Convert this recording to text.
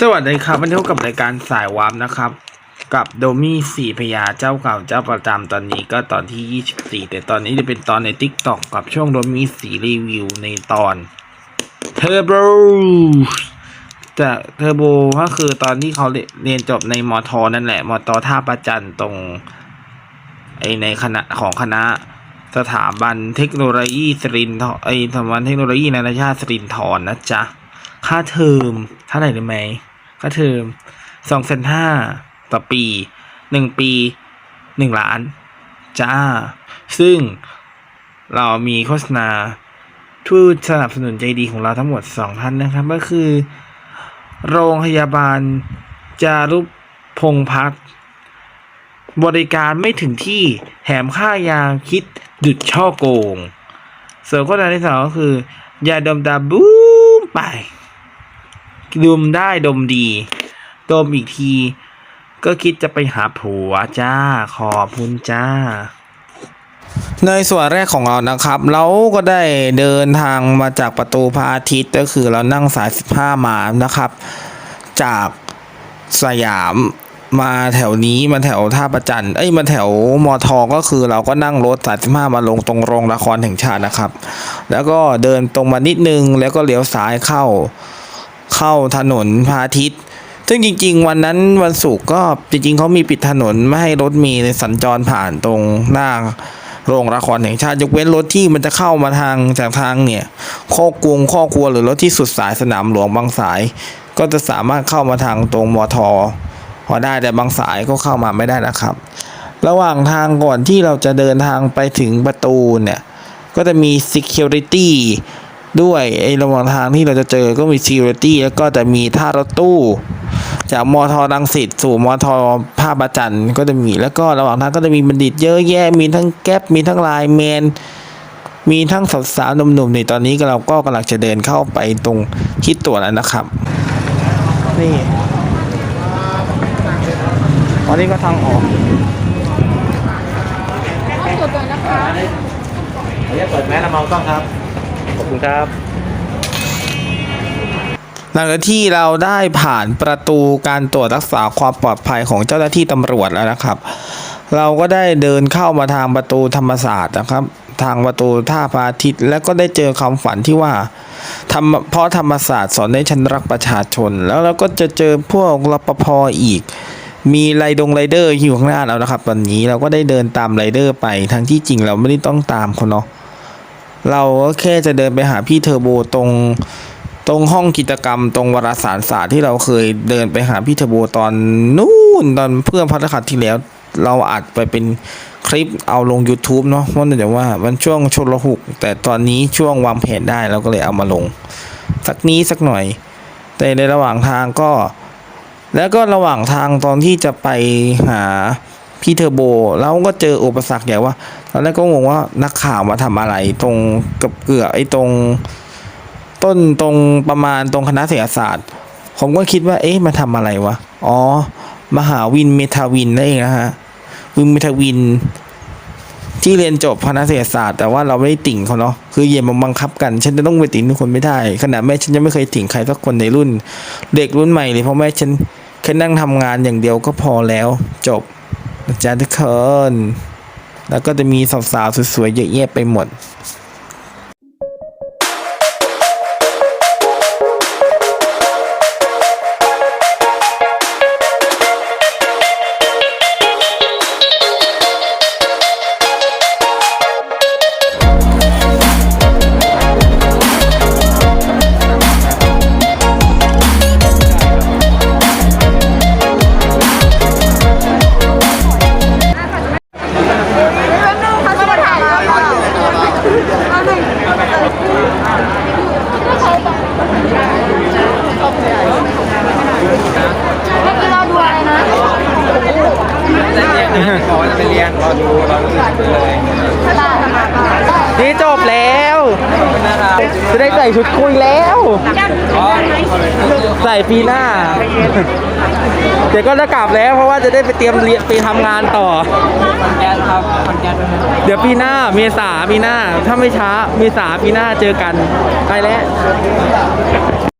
สวัสดีครับวันนี้พบกับรายการสายวาร์มนะครับ กับโดมี่สี่พยาเจ้าเก่าเจ้าประจำตอนนี้ก็ตอนที่ 24 แต่ตอนนี้จะเป็นตอนใน t ิ k t o k กับช่วงโดมี่สีรีวิวในตอนเทอร์โบจะเทอร์โบก็คือตอนที่เขาเรียนจบในมอทอนั่นแหละ มอทอท่าประจันตรงไอในคณะของคณะสถาบันเทคโนโลยีสรินทรไอสถาบันเทคโนโลยีนานาชาติสรินทรนะจ๊ะ ค่าเทอมเท่าไหร่รู้ไหมค่าเทอมสองแสนห้าต่อปีหนึ่งปีหนึ่งล้าน จ้า ซึ่งเรามีโฆษณาทูตสนับสนุนใจดีของเราทั้งหมดสองท่านนะครับ ก็คือ โรงพยาบาลจารุพงพัฒบริการไม่ถึงที่แถมค่ายาคิดดุดช่อโกง ส่วนโฆษณาที่สองก็คือ ยาดมตาบูมไป ดมได้ดมดี ดมอีกที ก็คิดจะไปหาผัวจ้า ขอบคุณจ้า ในส่วนแรกของเรานะครับ เราก็ได้เดินทางมาจากประตูพระอาทิตย์ก็คือเรานั่งสาย 15 มานะครับ จากสยามมาแถวนี้มาแถวท่าประจัน เอ้ยมาแถวมอทอก็คือเราก็นั่งรถสาย15มาลงตรงโรงละครแห่งชาตินะครับ แล้วก็เดินตรงมานิดนึงแล้วก็เลี้ยวซ้ายเข้า เข้าถนนพระอาทิตย์ ซึ่งจริง ๆ วันนั้นวันศุกร์ก็จริง ๆเขามีปิดถนนไม่ให้รถมีสัญจรผ่านตรงหน้าโรงละครแห่งชาติยกเว้นรถที่มันจะเข้ามาทางจากทางเนี่ยข้อกวงข้อกลัวหรือรถที่สุดสายสนามหลวงบางสาย ก็จะสามารถเข้ามาทางตรงมอทอพอได้แต่บางสายก็เข้ามาไม่ได้นะครับ ระหว่างทางก่อนที่เราจะเดินทางไปถึงประตูเนี่ยก็จะมี security ด้วยไอ้ระหว่างทางที่เราจะเจอก็มี security แล้วก็จะมีท่ารถตู้จากมอทอรังสิตสู่มอทอภาพประจันทร์ก็จะมีแล้วก็ระหว่างทางก็จะมีบัณฑิตเยอะแยะมีทั้งแก๊ปมีทั้งไลน์แมนมีทั้งสาวๆหนุ่มๆในตอนนี้ก็เราก็กำลังจะเดินเข้าไปตรงที่ตรวจแล้วนะครับนี่ตอนนี้ก็ทางออกต้องตรวจก่อนนะคะขออนุญาตเปิดแมสและเมาต้องครับขอบ คุณครับหลังจากที่เราได้ผ่านประตูการตรวจรักษาความปลอดภัยของเจ้าหน้าที่ตำรวจแล้วนะครับ เราก็ได้เดินเข้ามาทางประตูธรรมศาสตร์นะครับ ทางประตูท่าพระอาทิตย์ แล้วก็ได้เจอคำฝันที่ว่าธรรมเพราะธรรมศาสตร์สอนให้ฉันรักประชาชน แล้วเราก็จะเจอพวกรปภอีก มีไรดงไรเดอร์อยู่ข้างหน้าเรานะครับตอนนี้เราก็ได้เดินตามไรเดอร์ไปทั้งที่จริงเราไม่ได้ต้องตามเขาเนาะ เราก็แค่จะเดินไปหาพี่เทอร์โบตรงตรงห้องกิจกรรมตรงวารสารศาสตร์ที่เราเคยเดินไปหาพี่เทอร์โบตอนนู่นตอนเพื่อนพัฒขัดที่แล้ว เราอัดไปเป็นคลิปเอาลง YouTube เนาะเพราะเนื่องจากว่ามันช่วงชนละหุก แต่ตอนนี้ช่วงวางแผนได้เราก็เลยเอามาลง สักนี้สักหน่อย แต่ในระหว่างทางก็ แล้วก็ระหว่างทางตอนที่จะไปหา พี่เทอร์โบเราก็เจออุปสรรคอย่างว่าตอนแรกก็งงว่านักข่าวมาทำอะไรตรงกับเกือกไอ้ตรง ต้นตรงประมาณตรงคณะเศรษฐศาสตร์ ผมก็คิดว่า เอ๊ะมาทำอะไรวะ อ๋อ มหาวินเมทาวินนั่นเองนะฮะวินเมทาวิน ที่เรียนจบคณะเศรษฐศาสตร์ แต่ว่าเราไม่ได้ติ่งเขาเนาะคืออย่ามาบังคับกัน ฉันจะต้องไปติ่งทุกคนไม่ได้ขนาดแม่ฉันยังไม่เคยติ่งใครสักคนในรุ่น เด็กรุ่นใหม่เลยเพราะแม่ฉันแค่นั่งทำงานอย่างเดียวก็พอแล้วจบ นะจ๊ะทุกคน แล้วก็จะมีสาวๆสวยๆเยอะแยะไปหมด บอกว่าจะไปเรียนรอดูรอดูเลยได้ได้นี่จบแล้วนะครับจะได้ใส่ชุดคุยแล้ว ใส่ปีหน้า เดี๋ยวก็จะกลับแล้วเพราะว่าจะได้ไปเตรียมเรียนไปทำงานต่อ เดี๋ยวปีหน้าเมษาปีหน้า ถ้าไม่ช้าเมษาปีหน้าเจอกัน ไปแล้ว